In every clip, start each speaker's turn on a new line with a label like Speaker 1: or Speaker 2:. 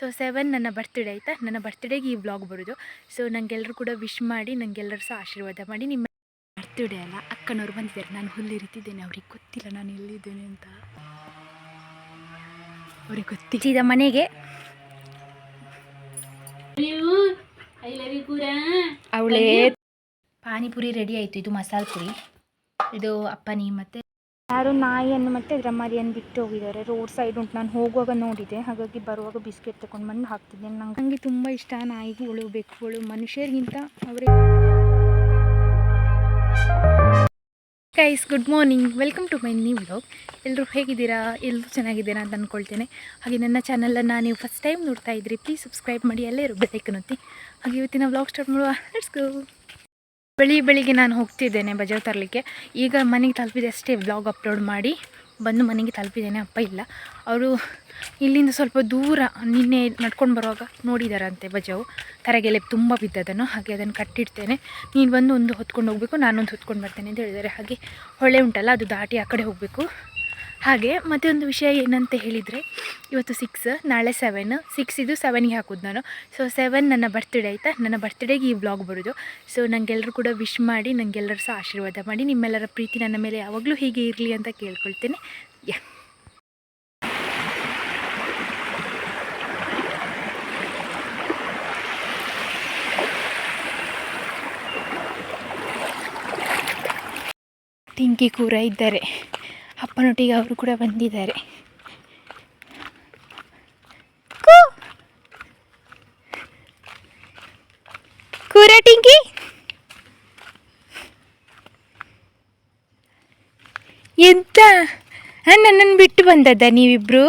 Speaker 1: So seven ನನ್ನ birthday ಆಯಿತಾ? ನನ್ನ ಬರ್ತ್ಡೇಗೆ ಈ ವ್ಲಾಗ್ ಬರೋದು. ಸೊ ನನಗೆಲ್ಲರೂ ಕೂಡ ವಿಶ್ ಮಾಡಿ ನನಗೆಲ್ಲರೂ ಸಹ ಆಶೀರ್ವಾದ ಮಾಡಿ ನಿಮ್ಮ ಬರ್ತ್ಡೇ ಅಲ್ಲ ಅಕ್ಕನವ್ರು ಬಂದಿದ್ದಾರೆ. ನಾನು ಹುಲ್ಲಿರಿತಿದ್ದೇನೆ ಅವ್ರಿಗೆ ಗೊತ್ತಿಲ್ಲ ನಾನು ಎಲ್ಲಿದ್ದೇನೆ ಅಂತ. ಅವ್ರಿಗೆ ಗೊತ್ತಿಲ್ಲ. ಸೀದಾ ಮನೆಗೆ. ಅವಳೇ. ಪಾನಿಪುರಿ ರೆಡಿ ಆಯಿತು. ಇದು ಮಸಾಲ ಪುರಿ. ಇದು ಅಪ್ಪನಿ ಮತ್ತು ಯಾರು ನಾಯಿಯನ್ನು ಮತ್ತು ಇದರ ಮರಿಯನ್ನು ಬಿಟ್ಟು ಹೋಗಿದ್ದಾರೆ. ರೋಡ್ ಸೈಡ್ ಉಂಟು. ನಾನು ಹೋಗುವಾಗ ನೋಡಿದೆ. ಹಾಗಾಗಿ ಬರುವಾಗ ಬಿಸ್ಕೆಟ್ ತಗೊಂಡು ಬಂದು ಹಾಕ್ತಿದ್ದೇನೆ ನಂಗೆ ನನಗೆ ತುಂಬ ಇಷ್ಟ ನಾಯಿಗಳು ಬೆಕ್ಕುಗಳು ಮನುಷ್ಯರಿಗಿಂತ ಅವರೇ. Guys good morning welcome to my new blog ಎಲ್ಲರೂ ಹೇಗಿದ್ದೀರಾ? ಎಲ್ಲರೂ ಚೆನ್ನಾಗಿದ್ದೀರಾ ಅಂತ ಅಂದ್ಕೊಳ್ತೇನೆ ಹಾಗೆ ನನ್ನ ಚಾನಲನ್ನು ನೀವು ಫಸ್ಟ್ ಟೈಮ್ ನೋಡ್ತಾ ಇದ್ರಿ ಪ್ಲೀಸ್ ಸಬ್ಸ್ಕ್ರೈಬ್ ಮಾಡಿ ಎಲ್ಲರೂ ಬೆಲೈಕ್ ಒತ್ತಿ. ಹಾಗೆ ಇವತ್ತಿನ ವ್ಲಾಗ್ ಸ್ಟಾರ್ಟ್ ಮಾಡುವ. ಬೆಳಿ ಬೆಳಿಗ್ಗೆ ನಾನು ಹೋಗ್ತಿದ್ದೇನೆ ಬಜಾರ್ ತರಲಿಕ್ಕೆ. ಈಗ ಮನೆಗೆ ತಲುಪಿದೆ ಅಷ್ಟೇ ವ್ಲಾಗ್ ಅಪ್ಲೋಡ್ ಮಾಡಿ. ಬಂದು ಮನೆಗೆ ತಲುಪಿದ್ದೇನೆ, ಅಪ್ಪ ಇಲ್ಲ. ಅವರು ಇಲ್ಲಿಂದ ಸ್ವಲ್ಪ ದೂರ, ನಿನ್ನೆ ನಡ್ಕೊಂಡು ಬರುವಾಗ ನೋಡಿದಾರಂತೆ ಬಜಾವು. ತರಗೆಲೆ ತುಂಬ ಬಿದ್ದದನ್ನು, ಹಾಗೆ ಅದನ್ನು ಕಟ್ಟಿಡ್ತೇನೆ. ನೀನು ಬಂದು ಒಂದು ಹೊತ್ಕೊಂಡು ಹೋಗಬೇಕು, ನಾನೊಂದು ಹೊತ್ಕೊಂಡು ಬರ್ತೇನೆ ಅಂತ ಹೇಳಿದ್ದಾರೆ. ಹಾಗೆ ಹೊಳೆ ಉಂಟಲ್ಲ, ಅದು ದಾಟಿ ಆ ಕಡೆ ಹೋಗಬೇಕು. ಹಾಗೆ ಮತ್ತೆ ಒಂದು ವಿಷಯ ಏನಂತ ಹೇಳಿದರೆ, ಇವತ್ತು ಸಿಕ್ಸ್ ನಾಳೆ ಸೆವೆನ್ ಸಿಕ್ಸ್ ಇದು ಸೆವೆನ್ಗೆ ಹಾಕೋದು ನಾನು. ಸೊ ಸೆವೆನ್ ನನ್ನ ಬರ್ತ್ಡೇ ಆಯಿತಾ? ನನ್ನ ಬರ್ತ್ಡೇಗೆ ಈ ಬ್ಲಾಗ್ ಬರೋದು. ಸೊ ನನಗೆಲ್ಲರೂ ಕೂಡ ವಿಶ್ ಮಾಡಿ ನನಗೆಲ್ಲರೂ ಸಹ ಆಶೀರ್ವಾದ ಮಾಡಿ, ನಿಮ್ಮೆಲ್ಲರ ಪ್ರೀತಿ ನನ್ನ ಮೇಲೆ ಯಾವಾಗಲೂ ಹೀಗೆ ಇರಲಿ ಅಂತ ಕೇಳ್ಕೊಳ್ತೇನೆ. ಯಾ. ಟಿಂಕಿ ಕೂರ ಇದ್ದಾರೆ. ಅಪ್ಪನೊಟ್ಟಿಗೆ ಅವರು ಕೂಡ ಬಂದಿದ್ದಾರೆ. ಕೂರ ಟಿಂಕಿ. ಎಂತ? ಹಾಂ ನನ್ನನ್ನು ಬಿಟ್ಟು ಬಂದದ್ದ ನೀವಿಬ್ರು?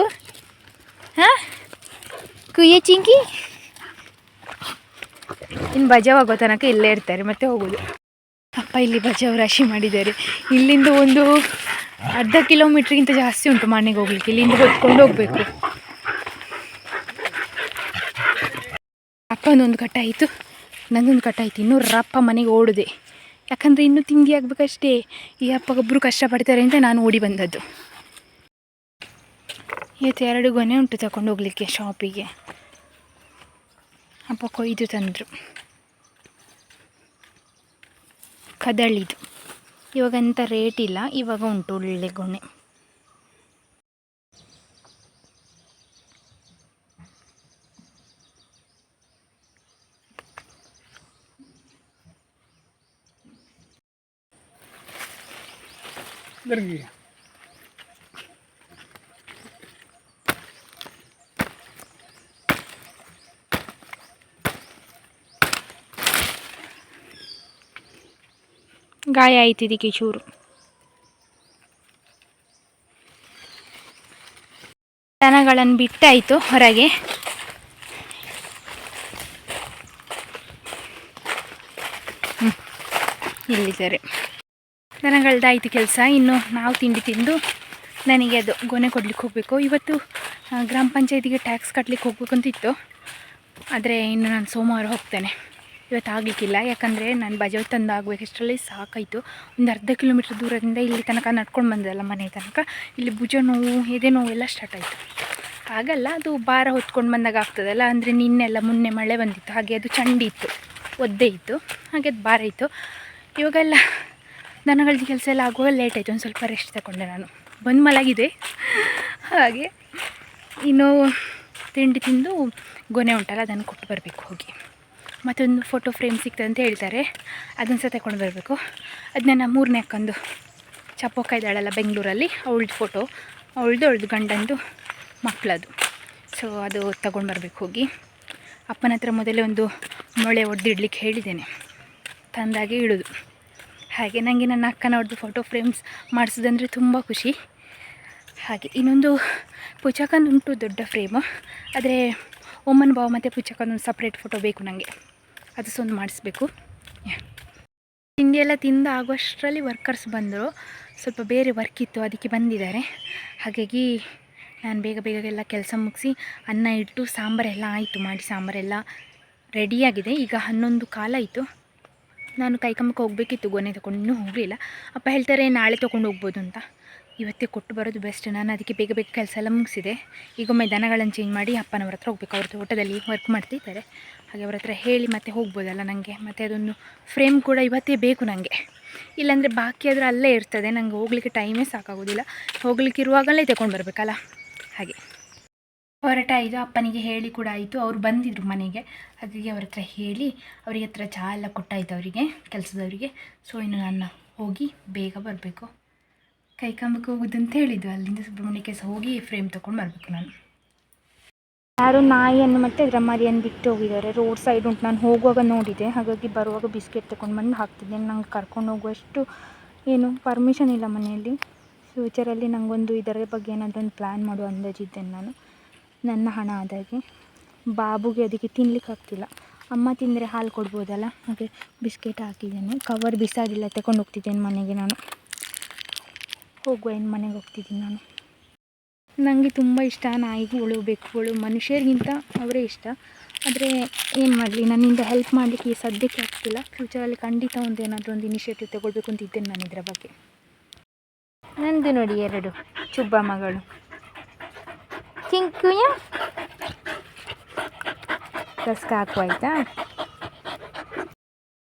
Speaker 1: ಹಾಂ? ಕುಯ್ಯ ಚಿಂಕಿ ಇನ್ನು ಬಜಾವಾಗೋ ತನಕ ಇಲ್ಲೇ ಇರ್ತಾರೆ ಮತ್ತೆ ಹೋಗೋದು. ಅಪ್ಪ ಇಲ್ಲಿ ಬಜಾವ್ ರಾಶಿ ಮಾಡಿದ್ದಾರೆ. ಇಲ್ಲಿಂದ ಒಂದು ಅರ್ಧ ಕಿಲೋಮೀಟ್ರಿಗಿಂತ ಜಾಸ್ತಿ ಉಂಟು ಮನೆಗೆ ಹೋಗ್ಲಿಕ್ಕೆ. ಇಲ್ಲಿಂದ ಹೊತ್ಕೊಂಡು ಹೋಗಬೇಕು. ಅಪ್ಪನೊಂದು ಕಟ್ಟಾಯಿತು ನಂದೊಂದು ಕಟ್ಟಾಯಿತು ಇನ್ನೂ ರಪ್ಪ ಮನೆಗೆ ಓಡಿದೆ. ಯಾಕಂದರೆ ಇನ್ನೂ ತಿಂಡಿ ಆಗಬೇಕಷ್ಟೇ. ಈ ಅಪ್ಪಗೊಬ್ಬರು ಕಷ್ಟಪಡ್ತಾರೆ ಅಂತ ನಾನು ಓಡಿ ಬಂದದ್ದು. ಇವತ್ತು ಎರಡು ಗೊನೆ ಉಂಟು ತಗೊಂಡು ಹೋಗ್ಲಿಕ್ಕೆ ಶಾಪಿಗೆ ಅಪ್ಪ ಕೊಯ್ದು ತಂದರು. ಕದಳಿದು ಇವಾಗಂತ ರೇಟ್ ಇಲ್ಲ ಇವಾಗ ಉಂಟು ಒಳ್ಳೆ ಗೊನೆ
Speaker 2: Дорогие.
Speaker 1: ಗಾಯ ಆಯ್ತು ಇದಕ್ಕೆ ಚೂರು. ದನಗಳನ್ನು ಬಿಟ್ಟಾಯಿತು ಹೊರಗೆ. ಇಲ್ಲಿ ಸರಿ. ದನಗಳದ್ದಾಯಿತು ಕೆಲಸ, ಇನ್ನು ನಾವು ತಿಂಡಿ ತಿಂದು ನನಗೆ ಅದು ಗೊನೆ ಕೊಡ್ಲಿಕ್ಕೆ ಹೋಗಬೇಕು. ಇವತ್ತು ಗ್ರಾಮ ಪಂಚಾಯತಿಗೆ ಟ್ಯಾಕ್ಸ್ ಕಟ್ಟಲಿಕ್ಕೆ ಹೋಗ್ಬೇಕು ಅಂತಿತ್ತು ಆದರೆ ಇನ್ನು ನಾನು ಸೋಮವಾರ ಹೋಗ್ತೇನೆ. ಇವತ್ತು ಆಗಲಿಕ್ಕಿಲ್ಲ ಯಾಕಂದರೆ ನಾನು ಬಜಾವ್ ತಂದು ಆಗಬೇಕಷ್ಟರಲ್ಲಿ ಸಾಕಾಯಿತು. ಒಂದು ಅರ್ಧ ಕಿಲೋಮೀಟ್ರ್ ದೂರದಿಂದ ಇಲ್ಲಿ ತನಕ ನಡ್ಕೊಂಡು ಬಂದಲ್ಲ ಮನೆ ತನಕ. ಇಲ್ಲಿ ಭುಜ ನೋವು, ಎದೆ ನೋವು ಎಲ್ಲ ಸ್ಟಾರ್ಟ್ ಆಯಿತು. ಆಗಲ್ಲ ಅದು ಭಾರ ಹೊತ್ಕೊಂಡು ಬಂದಾಗ ಆಗ್ತದಲ್ಲ. ಅಂದರೆ ನಿನ್ನೆಲ್ಲ ಮೊನ್ನೆ ಮಳೆ ಬಂದಿತ್ತು. ಹಾಗೆ ಅದು ಚಂಡಿ ಇತ್ತು. ಒದ್ದೆ ಇತ್ತು. ಹಾಗೆ ಅದು ಭಾರ ಇತ್ತು. ಇವಾಗೆಲ್ಲ ದನಗಳದ್ದು ಕೆಲಸ ಎಲ್ಲ ಆಗುವಾಗ ಲೇಟ್ ಆಯಿತು. ಒಂದು ಸ್ವಲ್ಪ ರೆಸ್ಟ್ ತಗೊಂಡೆ ನಾನು. ಬಂದು ಮಲಗಿದೆ. ಹಾಗೆ, ಇನ್ನು ತಿಂಡಿ ತಿಂದು, ಗೊನೆ ಉಂಟಲ್ಲ, ಅದನ್ನು ಕೊಟ್ಟು ಬರಬೇಕು ಹೋಗಿ. ಮತ್ತೊಂದು ಫೋಟೋ ಫ್ರೇಮ್ ಸಿಗ್ತದೆ ಅಂತ ಹೇಳ್ತಾರೆ. ಅದನ್ನು ಸಹ ತಗೊಂಡು ಬರಬೇಕು. ಅದು ನನ್ನ ಮೂರನೇ ಅಕ್ಕಂದು ಚಪ್ಪೊಕ್ಕ ಇದ್ದಾಳಲ್ಲ ಬೆಂಗಳೂರಲ್ಲಿ, ಅವಳ್ದು ಫೋಟೋ ಅವಳ್ದು ಅವಳ್ದು ಗಂಡಂದು ಮಕ್ಕಳದು ಸೊ ಅದು ತಗೊಂಡು ಬರಬೇಕು ಹೋಗಿ. ಅಪ್ಪನ ಹತ್ರ ಮೊದಲೇ ಒಂದು ಮೊಳೆ ಒಡೆದಿಡ್ಲಿಕ್ಕೆ ಹೇಳಿದ್ದೇನೆ. ತಂದಾಗೆ ಇಡೋದು ಹಾಗೆ ನನಗೆ ನನ್ನ ಅಕ್ಕನವ್ರದ್ದು ಫೋಟೋ ಫ್ರೇಮ್ಸ್ ಮಾಡಿಸೋದಂದರೆ ತುಂಬ ಖುಷಿ. ಹಾಗೆ ಇನ್ನೊಂದು ಪುಚಕನ್ ಉಂಟು ದೊಡ್ಡ ಫ್ರೇಮು ಆದರೆ ಒಮ್ಮನ ಬಾವ ಮತ್ತು ಒಂದು ಸಪ್ರೇಟ್ ಫೋಟೋ ಬೇಕು ನನಗೆ ಅದು ಸೊಂದು ಮಾಡಿಸ್ಬೇಕು. ತಿಂಡಿ ಎಲ್ಲ ತಿಂದು ಆಗುವಷ್ಟರಲ್ಲಿ ವರ್ಕರ್ಸ್ ಬಂದರು. ಸ್ವಲ್ಪ ಬೇರೆ ವರ್ಕ್ ಇತ್ತು, ಅದಕ್ಕೆ ಬಂದಿದ್ದಾರೆ. ಹಾಗಾಗಿ ನಾನು ಬೇಗ ಬೇಗ ಎಲ್ಲ ಕೆಲಸ ಮುಗಿಸಿ ಅನ್ನ ಇಟ್ಟು ಸಾಂಬಾರೆಲ್ಲ ಆಯಿತು, ಮಾಡಿ ಸಾಂಬಾರೆಲ್ಲ ರೆಡಿಯಾಗಿದೆ ಈಗ ಹನ್ನೊಂದು ಕಾಲಾಯಿತು ನಾನು ಕೈಕಂಬಕ್ಕೆ ಹೋಗಬೇಕಿತ್ತು, ಗೊನೆ ತಗೊಂಡು ಹೋಗಲಿಲ್ಲ. ಅಪ್ಪ ಹೇಳ್ತಾರೆ ನಾಳೆ ತೊಗೊಂಡು ಹೋಗ್ಬೋದು ಅಂತ. ಇವತ್ತೇ ಕೊಟ್ಟು ಬರೋದು ಬೆಸ್ಟ್ ನಾನು ಅದಕ್ಕೆ ಬೇಗ ಬೇಗ ಕೆಲಸ ಎಲ್ಲ ಮುಗಿಸಿದೆ. ಈಗೊಮ್ಮೆ ದನಗಳನ್ನು ಚೇಂಜ್ ಮಾಡಿ ಅಪ್ಪನವ್ರ ಹತ್ರ ಹೋಗ್ಬೇಕು. ಅವ್ರ ತೋಟದಲ್ಲಿ ವರ್ಕ್ ಮಾಡ್ತಿದ್ದಾರೆ ಹಾಗೆ ಅವ್ರ ಹತ್ರ ಹೇಳಿ ಮತ್ತೆ ಹೋಗ್ಬೋದಲ್ಲ ನನಗೆ ಮತ್ತು ಅದೊಂದು ಫ್ರೇಮ್ ಕೂಡ ಇವತ್ತೇ ಬೇಕು ನನಗೆ ಇಲ್ಲಾಂದರೆ ಬಾಕಿ ಆದರೆ ಅಲ್ಲೇ ಇರ್ತದೆ. ನನಗೆ ಹೋಗ್ಲಿಕ್ಕೆ ಟೈಮೇ ಸಾಕಾಗೋದಿಲ್ಲ. ಹೋಗ್ಲಿಕ್ಕೆ ಇರುವಾಗಲೇ ತಗೊಂಡು ಬರಬೇಕಲ್ಲ? ಹಾಗೆ. ಹೊರಟಾಯಿತು ಅಪ್ಪನಿಗೆ ಹೇಳಿ ಕೂಡ ಆಯಿತು. ಅವ್ರು ಬಂದಿದ್ರು ಮನೆಗೆ. ಹಾಗಾಗಿ ಅವ್ರ ಹತ್ರ ಹೇಳಿ ಅವರಿಗೆ ಹತ್ರ ಚಹಾ ಎಲ್ಲ ಕೊಟ್ಟಾಯಿತು ಅವರಿಗೆ, ಕೆಲಸದವರಿಗೆ. ಸೊ ಇನ್ನು ನಾನು ಹೋಗಿ ಬೇಗ ಬರಬೇಕು. ಕೈ ಕಂಬಕ್ಕೆ ಹೋಗುದು ಅಂತ ಹೇಳಿದ್ದು. ಅಲ್ಲಿಂದ ಸುಬ್ರಹ್ಮಣ್ಯಕ್ಕೆ ಹೋಗಿ ಫ್ರೇಮ್ ತೊಗೊಂಡು ಬರಬೇಕು ನಾನು. ಯಾರು ನಾಯಿಯನ್ನು ಮತ್ತು ಅದರ ಮರಿಯನ್ನು ಬಿಟ್ಟು ಹೋಗಿದ್ದಾರೆ. ರೋಡ್ ಸೈಡ್ ಉಂಟು. ನಾನು ಹೋಗುವಾಗ ನೋಡಿದೆ. ಹಾಗಾಗಿ ಬರುವಾಗ ಬಿಸ್ಕೆಟ್ ತಗೊಂಡು ಬಂದು ಹಾಕ್ತಿದ್ದೇನೆ ನಂಗೆ ಕರ್ಕೊಂಡು ಹೋಗುವಷ್ಟು ಏನು ಪರ್ಮಿಷನ್ ಇಲ್ಲ ಮನೆಯಲ್ಲಿ. ಫ್ಯೂಚರಲ್ಲಿ ನನಗೊಂದು ಇದರ ಬಗ್ಗೆ ಏನಾದರೂ ಒಂದು ಪ್ಲ್ಯಾನ್ ಮಾಡುವ ಅಂದಾಜಿದ್ದೇನೆ ನಾನು. ನನ್ನ ಹಣ ಆದಾಗೆ. ಬಾಬುಗೆ ಅದಕ್ಕೆ ತಿನ್ಲಿಕ್ಕೆ ಆಗ್ತಿಲ್ಲ. ಅಮ್ಮ ತಿಂದರೆ ಹಾಲು ಕೊಡ್ಬೋದಲ್ಲ? ಹಾಗೆ ಬಿಸ್ಕೆಟ್ ಹಾಕಿದ್ದೇನೆ. ಕವರ್ ಬಿಸಾಡಿಲ್ಲ. ತಗೊಂಡು ಹೋಗ್ತಿದ್ದೇನೆ ಮನೆಗೆ ನಾನು. ಹೋಗುವ ಏನು ಮನೆಗೆ ಹೋಗ್ತಿದ್ದೀನಿ ನಾನು. ನನಗೆ ತುಂಬ ಇಷ್ಟ ನಾಯಿಗಳು ಬೆಕ್ಕುಗಳು ಮನುಷ್ಯರಿಗಿಂತ ಅವರೇ ಇಷ್ಟ. ಆದರೆ ಏನು ಮಾಡಲಿ ನನ್ನಿಂದ ಹೆಲ್ಪ್ ಮಾಡಲಿಕ್ಕೆ ಈ ಸದ್ಯಕ್ಕೆ ಆಗ್ತಿಲ್ಲ. ಫ್ಯೂಚರಲ್ಲಿ ಖಂಡಿತ ಒಂದು ಏನಾದರೂ ಒಂದು ಇನಿಷಿಯೇಟಿವ್ ತಗೊಳ್ಬೇಕು ಅಂತ ಇದ್ದೇನೆ ನಾನು ಇದರ ಬಗ್ಗೆ. ನಂದು ನೋಡಿ ಎರಡು. ಚುಬ್ಬ ಮಗಳು. ಚಿಂಕುಯ. ರಸ್ಕ ಹಾಕುವಾಯ್ತಾ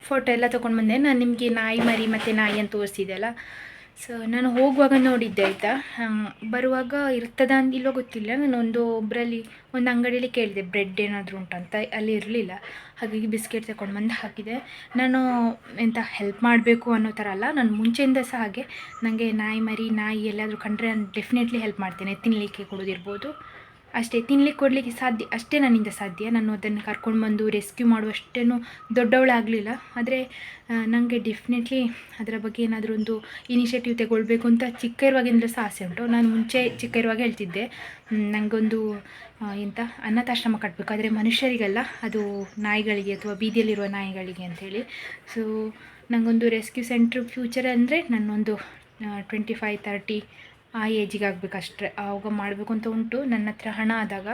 Speaker 1: ಫೋಟೋ ಎಲ್ಲ ತೊಗೊಂಡು ಬಂದೆ. ನಾನು ನಿಮಗೆ ನಾಯಿ ಮರಿ ಮತ್ತು ನಾಯಿ ಅಂತ ತೋರಿಸಿದೆ ಅಲ್ಲ? ಸೊ ನಾನು ಹೋಗುವಾಗ ನೋಡಿದ್ದೆ, ಆಯಿತಾ? ಬರುವಾಗ ಇರ್ತದ ಇಲ್ಲೋ ಗೊತ್ತಿಲ್ಲ. ನಾನು ಒಂದು ಒಬ್ಬರಲ್ಲಿ ಒಂದು ಅಂಗಡಿಯಲ್ಲಿ ಕೇಳಿದೆ, ಬ್ರೆಡ್ ಏನಾದರೂ ಉಂಟಂತ ಅಲ್ಲಿ ಇರಲಿಲ್ಲ. ಹಾಗಾಗಿ ಬಿಸ್ಕೆಟ್ ತಗೊಂಡು ಬಂದು ಹಾಕಿದೆ. ನಾನು ಎಂತ ಹೆಲ್ಪ್ ಮಾಡಬೇಕು ಅನ್ನೋ ಥರ ಅಲ್ಲ, ನಾನು ಮುಂಚೆಯಿಂದ ಸಹ ಹಾಗೆ. ನನಗೆ ನಾಯಿ ಮರಿ, ನಾಯಿ ಎಲ್ಲಾದರೂ ಕಂಡ್ರೆ ನಾನು ಡೆಫಿನೆಟ್ಲಿ ಹೆಲ್ಪ್ ಮಾಡ್ತೇನೆ. ತಿನ್ನಲಿಕ್ಕೆ ಕೊಡೋದಿರ್ಬೋದು. ಅಷ್ಟೇ, ತಿನ್ಲಿಕ್ಕೆ ಕೊಡಲಿಕ್ಕೆ ಸಾಧ್ಯ, ಅಷ್ಟೇ ನನ್ನಿಂದ ಸಾಧ್ಯ. ನಾನು ಅದನ್ನು ಕರ್ಕೊಂಡು ಬಂದು ರೆಸ್ಕ್ಯೂ ಮಾಡುವಷ್ಟೇನು ದೊಡ್ಡವಳಾಗಲಿಲ್ಲ. ಆದರೆ ನನಗೆ ಡೆಫಿನೆಟ್ಲಿ ಅದರ ಬಗ್ಗೆ ಏನಾದರೂ ಒಂದು ಇನಿಷಿಯೇಟಿವ್ ತಗೊಳ್ಬೇಕು ಅಂತ ಚಿಕ್ಕ ಇರುವಾಗಿಂದಲೂ ಸಹ ಆಸೆ ಉಂಟು. ನಾನು ಮುಂಚೆ ಚಿಕ್ಕ ಇರುವಾಗ ಹೇಳ್ತಿದ್ದೆ. ನನಗೊಂದು ಎಂಥ ಅನಾಥಾಶ್ರಮ ಕಟ್ಟಬೇಕು ಆದರೆ ಮನುಷ್ಯರಿಗಲ್ಲ, ಅದು ನಾಯಿಗಳಿಗೆ ಅಥವಾ ಬೀದಿಯಲ್ಲಿರುವ ನಾಯಿಗಳಿಗೆ ಅಂಥೇಳಿ ಸೊ ನನಗೊಂದು ರೆಸ್ಕ್ಯೂ ಸೆಂಟ್ರ್ ಫ್ಯೂಚರ್ ಅಂದರೆ ನನ್ನೊಂದು ಟ್ವೆಂಟಿ ಫೈವ್ ತರ್ಟಿ ಆ ಏಜಿಗೆ ಅಷ್ಟೇ ಆವಾಗ ಮಾಡಬೇಕು ಅಂತ ಉಂಟು. ನನ್ನ ಹತ್ರ ಹಣ ಆದಾಗ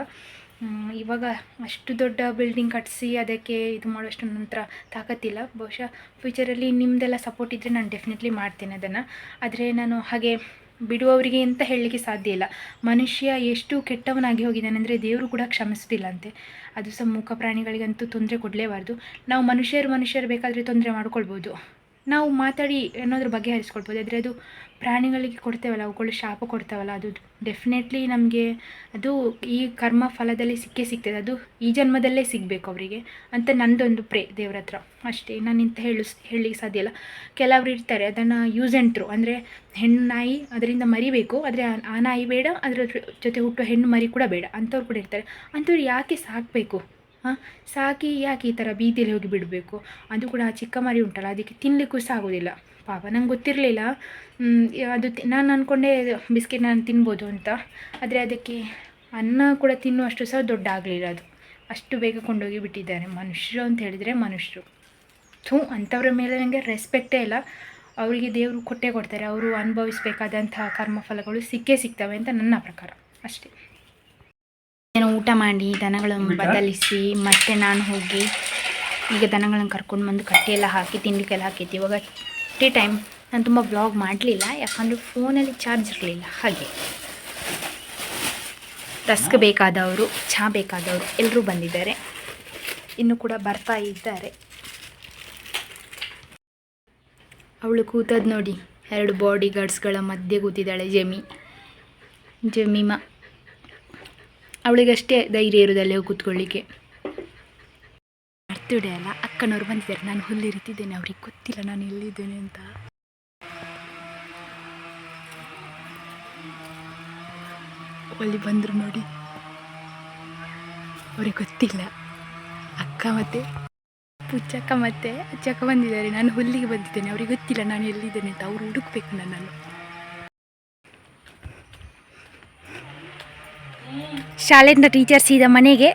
Speaker 1: ಇವಾಗ ಅಷ್ಟು ದೊಡ್ಡ ಬಿಲ್ಡಿಂಗ್ ಕಟ್ಟಿಸಿ ಅದಕ್ಕೆ ಇದು ಮಾಡುವಷ್ಟು ನನ್ನ ಹತ್ರ ತಾಕತ್ತಿಲ್ಲ. ಬಹುಶಃ ಫ್ಯೂಚರಲ್ಲಿ ನಿಮ್ಮದೆಲ್ಲ ಸಪೋರ್ಟ್ ಇದ್ದರೆ ನಾನು ಡೆಫಿನೆಟ್ಲಿ ಮಾಡ್ತೇನೆ ಅದನ್ನು. ಆದರೆ ನಾನು ಹಾಗೆ ಬಿಡುವವರಿಗೆ ಅಂತ ಹೇಳಲಿಕ್ಕೆ ಸಾಧ್ಯ ಇಲ್ಲ. ಮನುಷ್ಯ ಎಷ್ಟು ಕೆಟ್ಟವನಾಗಿ ಹೋಗಿದ್ದಾನೆ ಅಂದರೆ ದೇವರು ಕೂಡ ಕ್ಷಮಿಸೋದಿಲ್ಲಂತೆ ಅದು ಸಹ ಮೂಕ ಪ್ರಾಣಿಗಳಿಗಂತೂ ತೊಂದರೆ ಕೊಡಲೇಬಾರ್ದು. ನಾವು ಮನುಷ್ಯರು ಮನುಷ್ಯರು ಬೇಕಾದರೆ ತೊಂದರೆ ಮಾಡ್ಕೊಳ್ಬೋದು. ನಾವು ಮಾತಾಡಿ ಏನಾದರೂ ಬಗೆಹರಿಸ್ಕೊಳ್ಬೋದು. ಆದರೆ ಅದು ಪ್ರಾಣಿಗಳಿಗೆ ಕೊಡ್ತೇವಲ್ಲ ಅವುಗಳು ಶಾಪ ಕೊಡ್ತೇವಲ್ಲ, ಅದು ಡೆಫಿನೆಟ್ಲಿ ನಮಗೆ ಅದು ಈ ಕರ್ಮ ಫಲದಲ್ಲಿ ಸಿಕ್ಕೇ ಸಿಗ್ತದೆ. ಅದು ಈ ಜನ್ಮದಲ್ಲೇ ಸಿಗಬೇಕು ಅವರಿಗೆ ಅಂತ ನಂದೊಂದು ಪ್ರೇ ದೇವ್ರ ಹತ್ರ. ಅಷ್ಟೇ ನಾನು ಇಂಥ ಹೇಳು, ಹೇಳಲಿಕ್ಕೆ ಸಾಧ್ಯ ಇಲ್ಲ. ಕೆಲವರು ಇರ್ತಾರೆ, ಅದನ್ನು ಯೂಸ್ ಆ್ಯಂಡ್ ಥ್ರೂ ಅಂದರೆ ಹೆಣ್ಣು ನಾಯಿ ಅದರಿಂದ ಮರಿಬೇಕು, ಆದರೆ ಆ ನಾಯಿ ಬೇಡ, ಅದರ ಜೊತೆ ಹುಟ್ಟುವ ಹೆಣ್ಣು ಮರಿ ಕೂಡ ಬೇಡ. ಅಂಥವ್ರು ಕೂಡ ಇರ್ತಾರೆ. ಅಂಥವ್ರು ಯಾಕೆ ಸಾಕಬೇಕು? ಹಾಂ? ಸಾಕಿ ಯಾಕೆ ಈ ಥರ ಬೀದಿಯಲ್ಲಿ ಹೋಗಿ ಬಿಡಬೇಕು? ಅದು ಕೂಡ ಆ ಚಿಕ್ಕ ಮರಿ ಉಂಟಲ್ಲ, ಅದಕ್ಕೆ ತಿನ್ನಲಿಕ್ಕೂ ಸಹ ಆಗೋದಿಲ್ಲ. ಪಾಪ ನಂಗೆ ಗೊತ್ತಿರಲಿಲ್ಲ. ಅದು ನಾನು ಅಂದ್ಕೊಂಡೆ ಬಿಸ್ಕೆಟ್ ನಾನು ತಿನ್ಬೋದು ಅಂತ. ಆದರೆ ಅದಕ್ಕೆ ಅನ್ನ ಕೂಡ ತಿನ್ನುವಷ್ಟು ಸಹ ದೊಡ್ಡ ಆಗಲಿಲ್ಲ ಅದು. ಅಷ್ಟು ಬೇಗ ಕೊಂಡೋಗಿ ಬಿಟ್ಟಿದ್ದಾರೆ ಮನುಷ್ಯರು ಅಂತ ಹೇಳಿದರೆ ಮನುಷ್ಯರು. ಥೂ, ಅಂಥವ್ರ ಮೇಲೆ ನನಗೆ ರೆಸ್ಪೆಕ್ಟೇ ಇಲ್ಲ. ಅವರಿಗೆ ದೇವರು ಕೊಟ್ಟೆ ಕೊಡ್ತಾರೆ. ಅವರು ಅನುಭವಿಸಬೇಕಾದಂತಹ ಕರ್ಮಫಲಗಳು ಸಿಕ್ಕೇ ಸಿಗ್ತವೆ ಅಂತ ನನ್ನ ಪ್ರಕಾರ. ಅಷ್ಟೇ. ಏನೋ ಊಟ ಮಾಡಿ ದನಗಳನ್ನು ಬದಲಿಸಿ ಮತ್ತೆ ನಾನು ಹೋಗಿ ಈಗ ದನಗಳನ್ನು ಕರ್ಕೊಂಡು ಬಂದು ಕಟ್ಟಿಯೆಲ್ಲ ಹಾಕಿ ತಿಂಡಿಗೆಲ್ಲ ಹಾಕಿತ್ತು ಇವಾಗ ಟೀ ಟೈಮ್ ನಾನು ತುಂಬ ಬ್ಲಾಗ್ ಮಾಡಲಿಲ್ಲ ಯಾಕಂದರೆ ಫೋನಲ್ಲಿ ಚಾರ್ಜ್ ಇರಲಿಲ್ಲ. ಹಾಗೆ. ರಸ್ಕ್ ಬೇಕಾದವರು ಚಹಾ ಬೇಕಾದವರು ಎಲ್ಲರೂ ಬಂದಿದ್ದಾರೆ. ಇನ್ನು ಕೂಡ ಬರ್ತಾ ಇದ್ದಾರೆ. ಅವಳು ಕೂತದ್ದು ನೋಡಿ ಎರಡು ಬಾಡಿ ಗಾರ್ಡ್ಸ್ಗಳ ಮಧ್ಯೆ ಕೂತಿದ್ದಾಳೆ ಜಮಿ. ಜಮೀಮಾ. ಅವಳಿಗಷ್ಟೇ ಧೈರ್ಯ ಇರೋದಲ್ಲೇ ಕೂತ್ಕೊಳ್ಳಿಕ್ಕೆ. ಬರ್ತ್ಡೇ ಅಲ್ಲ, ಅಕ್ಕನವ್ರು ಬಂದಿದ್ದಾರೆ. ನಾನು ಹುಲ್ಲಿರಿತಿದ್ದೇನೆ ಅವ್ರಿಗೆ ಗೊತ್ತಿಲ್ಲ ನಾನು ಎಲ್ಲಿದ್ದೇನೆ ಅಂತ. ಅಲ್ಲಿ ಬಂದರು ನೋಡಿ, ಅವ್ರಿಗೆ ಗೊತ್ತಿಲ್ಲ. ಅಕ್ಕ ಮತ್ತೆ, ಪುಚ್ಚಕ್ಕ ಮತ್ತೆ ಅಚ್ಚಕ್ಕ ಬಂದಿದ್ದಾರೆ. ನಾನು ಹುಲ್ಲಿಗೆ ಬಂದಿದ್ದೇನೆ, ಅವ್ರಿಗೆ ಗೊತ್ತಿಲ್ಲ ನಾನು ಎಲ್ಲಿದ್ದೇನೆ ಅಂತ. ಅವ್ರು ಹುಡುಕ್ಬೇಕು ನನ್ನನ್ನು. ಶಾಲೆಯಿಂದ ಟೀಚರ್ಸ್ ಇದೆ ಮನೆಗೆ.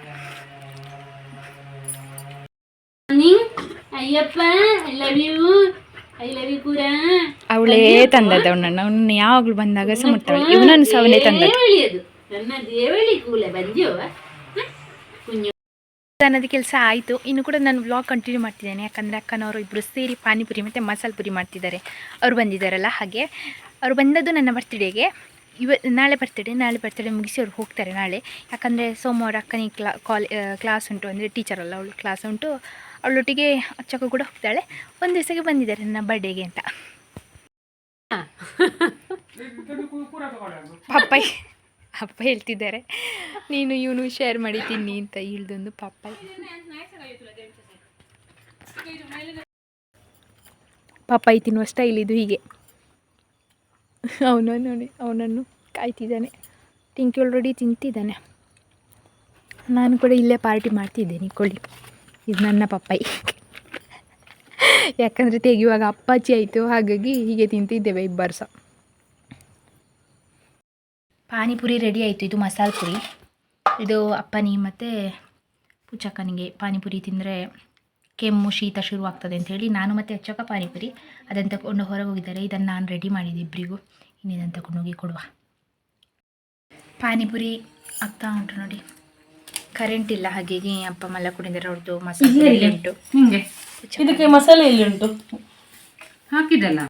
Speaker 2: Ayyappa I love you I love you ಕೂಡ
Speaker 1: ಅವಳೇ ತಂದದ್ದು ಅವನನ್ನು. ಅವನನ್ನು ಯಾವಾಗಲೂ ಬಂದಾಗ ಸುಮುತ್ತಾಳೆ ಇವನನ್ನು ಸಹ ಅವನೇ ತಂದದ್ದು
Speaker 2: ನನ್ನ ದೇವಳಿ ಕೂಲ
Speaker 1: ಅನ್ನೋದು ಕೆಲಸ ಆಯಿತು. ಇನ್ನು ಕೂಡ ನಾನು ವ್ಲಾಗ್ ಕಂಟಿನ್ಯೂ ಮಾಡ್ತಿದ್ದೇನೆ. ಯಾಕಂದರೆ ಅಕ್ಕನವರು ಇಬ್ಬರು ಸೇರಿ ಪಾನಿಪುರಿ ಮತ್ತು ಮಸಾಲೆ ಪುರಿ ಮಾಡ್ತಿದ್ದಾರೆ. ಅವ್ರು ಬಂದಿದ್ದಾರಲ್ಲ ಹಾಗೆ. ಅವರು ಬಂದದ್ದು ನನ್ನ ಬರ್ತ್ಡೇಗೆ ಇವ ನಾಳೆ ಬರ್ತಡೇ ನಾಳೆ ಬರ್ತಡೇ ಮುಗಿಸಿ ಅವ್ರು ಹೋಗ್ತಾರೆ ನಾಳೆ. ಯಾಕಂದರೆ ಸೋಮವಾರ ಅಕ್ಕನಿಗೆ ಕ್ಲಾ ಕಾಲ್ ಕ್ಲಾಸ್ ಉಂಟು ಅಂದರೆ ಟೀಚರ್ ಅಲ್ಲ ಅವಳು ಕ್ಲಾಸ್ ಉಂಟು. ಅವಳೊಟ್ಟಿಗೆ ಅಚ್ಚಕ್ಕ ಕೂಡ ಹೋಗ್ತಾಳೆ. ಒಂದು ದಿವಸಕ್ಕೆ ಬಂದಿದ್ದಾರೆ ನನ್ನ ಬರ್ಡೇಗೆ ಅಂತ. ಪಪ್ಪಾಯಿ ಅಪ್ಪ ಹೇಳ್ತಿದ್ದಾರೆ. ನೀನು ಇವನು ಶೇರ್ ಮಾಡಿ ತಿನ್ನಿ ಅಂತ ಇಳ್ದೊಂದು ಪಪ್ಪಾಯಿ. ಪಪ್ಪಾಯಿ ತಿನ್ನುವ ಸ್ಟೈಲ್ ಇದು ಹೀಗೆ. ಅವನು ನೋಡಿ, ಅವನನ್ನು ಕಾಯ್ತಿದ್ದಾನೆ. ಟಿಂಕಿ ಆಲ್ರೆಡಿ ತಿಂತಿದ್ದಾನೆ. ನಾನು ಕೂಡ ಇಲ್ಲೇ ಪಾರ್ಟಿ ಮಾಡ್ತಿದ್ದೇನೆ ಕೊಳ್ಳಿ ಇದು ನನ್ನ ಪಪ್ಪಾಯಿ. ಯಾಕಂದರೆ ತೆಗೆಯುವಾಗ ಅಪ್ಪಾಜಿ ಆಯಿತು, ಹಾಗಾಗಿ ಹೀಗೆ ತಿಂತಿದ್ದೇವೆ ಇಬ್ಬರು ಸಹ. ಪಾನಿಪುರಿ ರೆಡಿ ಆಯಿತು, ಇದು ಮಸಾಲೆ ಪುರಿ. ಇದು ಅಪ್ಪನಿ ಮತ್ತು ಪುಚ್ಚಕ್ಕನಿಗೆ ಪಾನಿಪುರಿ ತಿಂದರೆ ಕೆಮ್ಮು ಶೀತ ಶುರುವಾಗ್ತದೆ ಅಂಥೇಳಿ ನಾನು ಮತ್ತು ಅಚ್ಚಕ್ಕ ಪಾನಿಪುರಿ ಅದನ್ನು ತಗೊಂಡು ಹೊರಗೆ ಹೋಗಿದ್ದಾರೆ. ಇದನ್ನು ನಾನು ರೆಡಿ ಮಾಡಿದ್ದೆ ಇಬ್ಬರಿಗೂ ಇನ್ನು ಇದನ್ನು ತಗೊಂಡೋಗಿ ಕೊಡುವ. ಪಾನಿಪುರಿ ಆಗ್ತಾ ಉಂಟು ನೋಡಿ. ಕರೆಂಟ್ ಇಲ್ಲ ಹಾಗೆ ಅಪ್ಪ ಮಲ್ಲ ಕುಡಿದರೆ ಅವ್ರದ್ದು ಮಸಾಲೆ ಉಂಟು?
Speaker 2: ಹಿಂಗೆ.
Speaker 3: ಇದಕ್ಕೆ ಮಸಾಲೆ ಇಲ್ಲಿ ಉಂಟು?
Speaker 2: ಹಾಕಿದಲ್ಲ